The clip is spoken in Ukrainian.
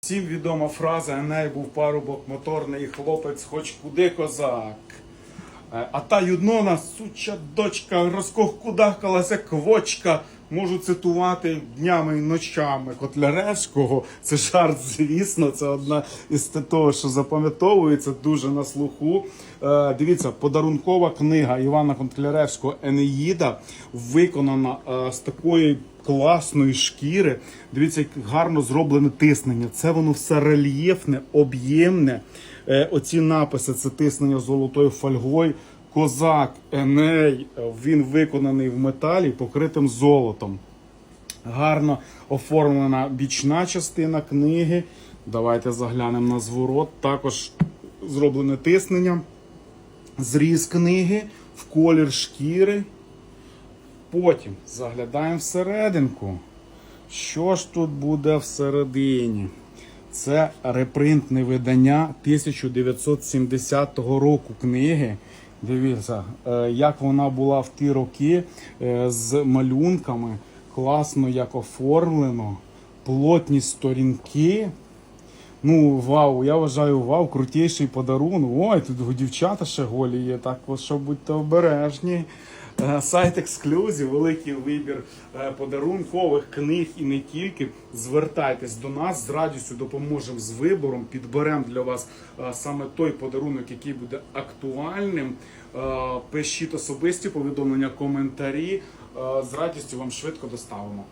Всім відома фраза Еней був парубок моторний хлопець, хоч куди козак. Е, А та юднона, суча дочка, розкохкудахкалася квочка. Можу цитувати днями і ночами Котляревського. Це жарт, звісно, це одна із того, що запам'ятовується дуже на слуху. Е, дивіться, подарункова книга Івана Котляревського Енеїда виконана е, з такої класної шкіри. Дивіться, як гарно зроблене тиснення. Це воно все рельєфне, об'ємне. Е, оці написи це тиснення золотою фольгою. Козак Еней, він виконаний в металі, покритим золотом. Гарно оформлена бічна частина книги. Давайте заглянемо на зворот. Також зроблене тиснення. Зріз книги в колір шкіри. Потім заглядаємо всерединку. Що ж тут буде всередині? Це репринтне видання 1970 року книги. Дивіться, е, як вона була в ті роки е, з малюнками. Класно як оформлено, плотні сторінки. Ну, вау, я вважаю, вау, крутіший подарунок. Ой, тут дівчата ще голі є, так що будьте обережні. Е, Сайт ексклюзів, великий вибір е, подарункових книг і не тільки. Звертайтесь до нас з радістю допоможемо з вибором, підберемо для вас е, саме той подарунок, який буде актуальним. Пишіть особисті повідомлення, коментарі. З радістю вам швидко доставимо.